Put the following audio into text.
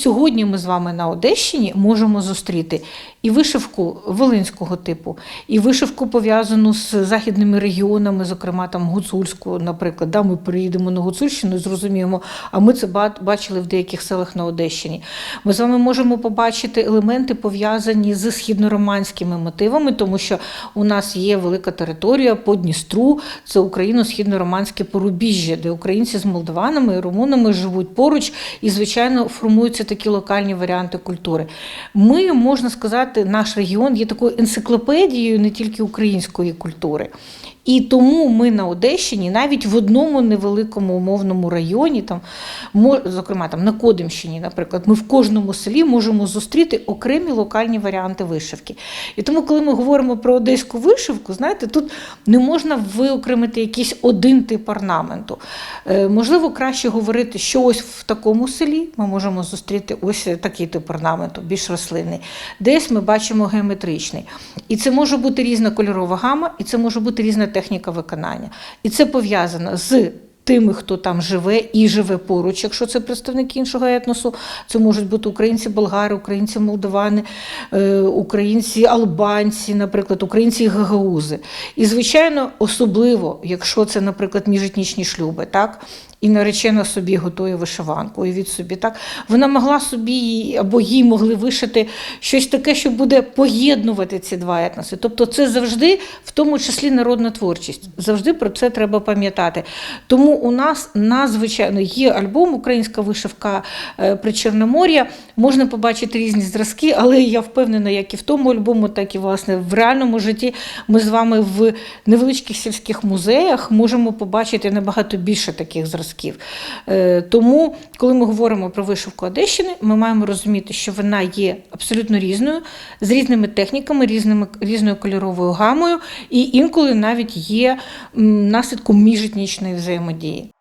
сьогодні ми з вами на Одещині можемо зустріти і вишивку волинського типу, і вишивку пов'язану з західними регіонами, зокрема там гуцульську, наприклад. Да, ми приїдемо на Гуцульщину і зрозуміємо, а ми це бачили в деяких селах на Одещині. Ми з вами можемо побачити елементи пов'язані з східнороманськими мотивами, тому що у нас є велика територія по Дністру, це україно-східнороманське порубіжжя, де українці з молдаванами і румунами живуть поруч, і, звичайно, формуються такі локальні варіанти культури. Ми, можна сказати, наш регіон є такою енциклопедією не тільки української культури. І тому ми на Одещині, навіть в одному невеликому умовному районі, там, зокрема там, на Кодимщині, наприклад, ми в кожному селі можемо зустріти окремі локальні варіанти вишивки. І тому, коли ми говоримо про одеську вишивку, знаєте, тут не можна виокремити якийсь один тип орнаменту. Е, можливо, краще говорити, що ось в такому селі ми можемо зустріти ось такий тип орнаменту, більш рослинний. Десь ми бачимо геометричний. І це може бути різна кольорова гама, і це може бути різна техніка виконання. І це пов'язано з тими, хто там живе і живе поруч, якщо це представники іншого етносу. Це можуть бути українці болгари, українці молдавани, е, українці албанці, наприклад, українці гагаузи. І, звичайно, особливо, якщо це, наприклад, міжетнічні шлюби, так? І наречена собі готує вишиванку, і від собі так. Вона могла собі або їй могли вишити щось таке, що буде поєднувати ці два етноси. Тобто, це завжди, в тому числі, народна творчість. Завжди про це треба пам'ятати. Тому у нас надзвичайно є альбом Українська вишивка е, при Чорномор'я. Можна побачити різні зразки, але я впевнена, як і в тому альбому, так і власне в реальному житті. Ми з вами в невеличких сільських музеях можемо побачити набагато більше таких зразків. Е, Тому, коли ми говоримо про вишивку Одещини, ми маємо розуміти, що вона є абсолютно різною, з різними техніками, різними, різною кольоровою гамою, і інколи навіть є наслідком міжетнічної взаємодії енергії.